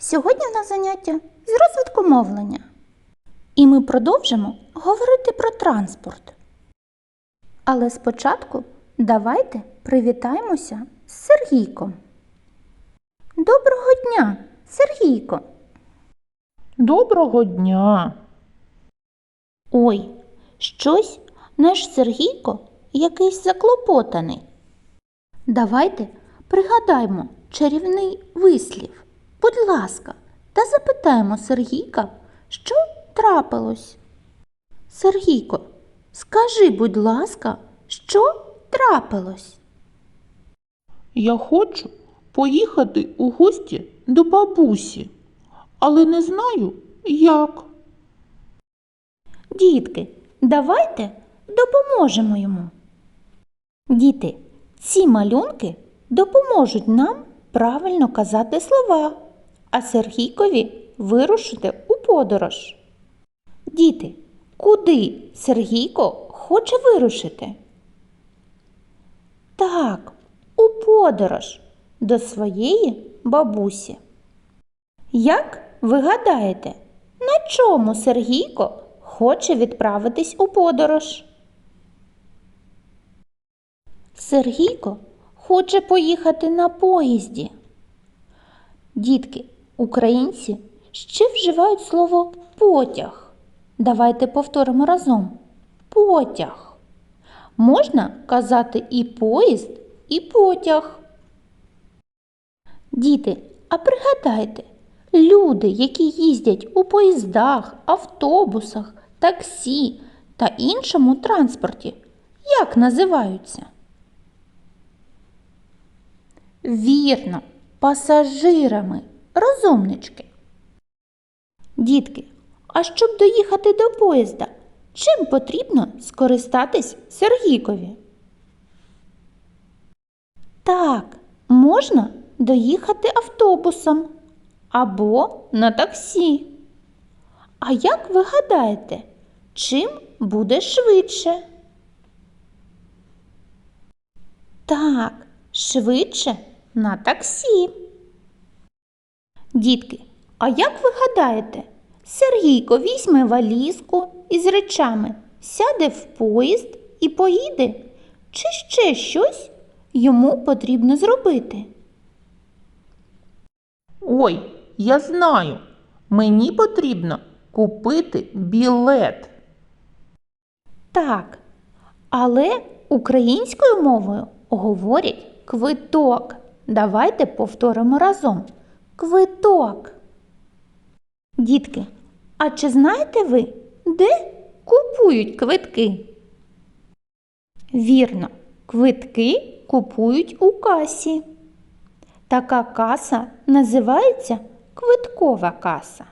Сьогодні в нас заняття з розвитку мовлення. І ми продовжимо говорити про транспорт. Але спочатку давайте привітаємося з Сергійком. Доброго дня, Сергійко! Доброго дня. Ой, щось наш Сергійко якийсь заклопотаний. Давайте пригадаймо чарівний вислів. Будь ласка, та запитаємо Сергійка, що трапилось. Сергійко, скажи, будь ласка, що трапилось? Я хочу поїхати у гості до бабусі, але не знаю, як. Дітки, давайте допоможемо йому. Діти, ці малюнки допоможуть нам правильно казати слова, а Сергійкові вирушити у подорож. Діти, куди Сергійко хоче вирушити? Так, у подорож до своєї бабусі. Як ви гадаєте, на чому Сергійко хоче відправитись у подорож? Сергійко хоче поїхати на поїзді. Дітки, українці ще вживають слово потяг. Давайте повторимо разом. Потяг. Можна казати і поїзд, і потяг. Діти, а пригадайте, люди, які їздять у поїздах, автобусах, таксі та іншому транспорті, як називаються? Вірно, пасажирами, розумнички. Дітки, а щоб доїхати до поїзда, чим потрібно скористатись Сергійкові? Так, можна доїхати автобусом або на таксі. А як ви гадаєте, чим буде швидше? Так, швидше на таксі. Дітки, а як ви гадаєте, Сергійко візьме валізку із речами, сяде в поїзд і поїде? Чи ще щось йому потрібно зробити? Ой, я знаю. Мені потрібно купити білет. Так, але українською мовою говорять квиток. Давайте повторимо разом. Квиток. Дітки, а чи знаєте ви, де купують квитки? Вірно, квитки купують у касі. Така каса називається квиткова каса.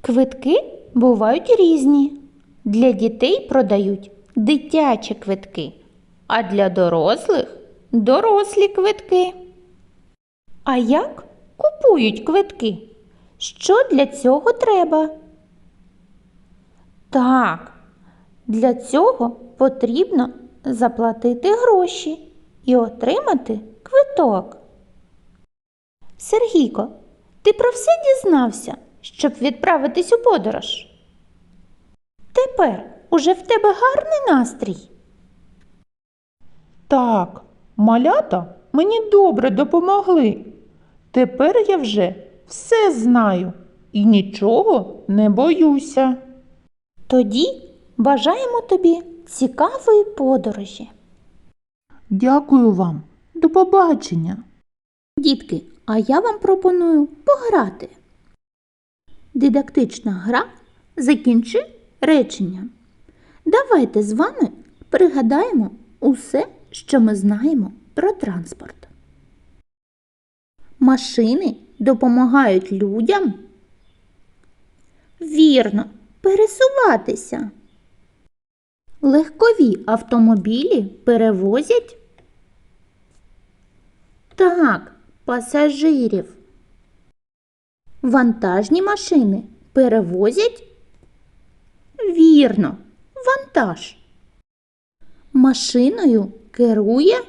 Квитки бувають різні. Для дітей продають дитячі квитки, а для дорослих дорослі квитки. А як купують квитки? Що для цього треба? Так, для цього потрібно заплатити гроші і отримати квиток. Сергійко, ти про все дізнався, щоб відправитись у подорож? Тепер уже в тебе гарний настрій. Так, малята мені добре допомогли. Тепер я вже все знаю і нічого не боюся. Тоді бажаємо тобі цікавої подорожі. Дякую вам. До побачення. Дітки, а я вам пропоную пограти. Дидактична гра закінчи речення. Давайте з вами пригадаємо усе, що ми знаємо про транспорт. Машини допомагають людям. Вірно, пересуватися. Легкові автомобілі перевозять. Так, пасажирів. Вантажні машини перевозять. Вірно, вантаж. Машиною керує.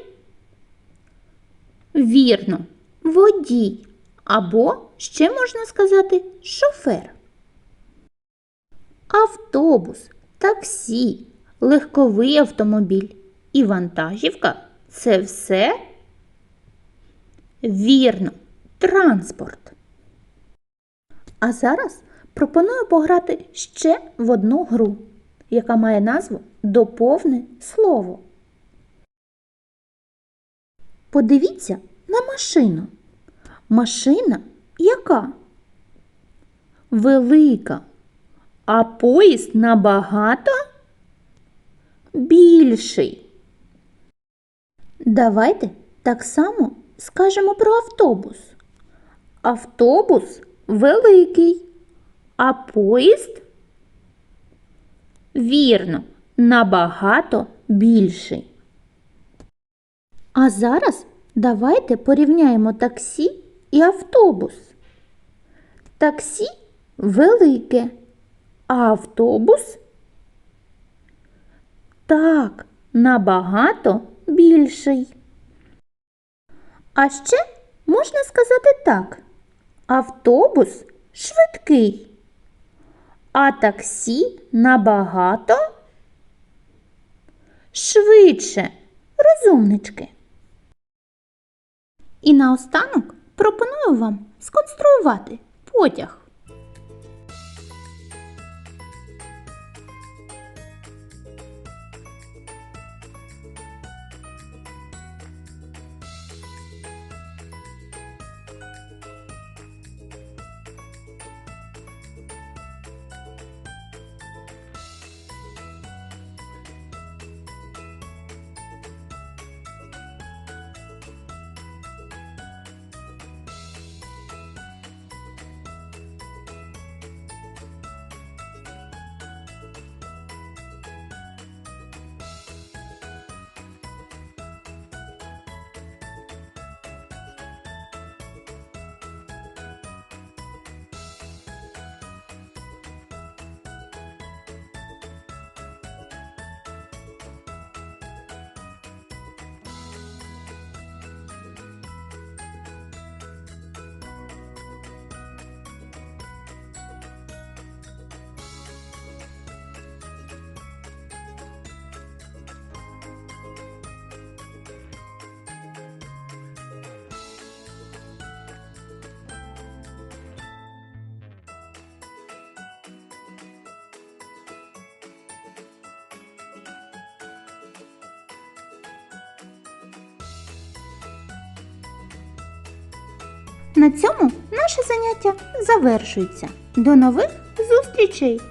Вірно, водій або ще можна сказати шофер. Автобус, таксі, легковий автомобіль і вантажівка це все вірно, транспорт. А зараз пропоную пограти ще в одну гру, яка має назву Доповни слово. Подивіться на машину. Машина яка? Велика. А поїзд набагато більший. Давайте так само скажемо про автобус. Автобус великий, а поїзд вірно, набагато більший. А зараз давайте порівняємо таксі і автобус. Таксі велике, а автобус так, набагато більший. А ще можна сказати так: автобус швидкий, а таксі набагато швидше. Розумнички. І наостанок пропоную вам сконструювати потяг. На цьому наше заняття завершується. До нових зустрічей!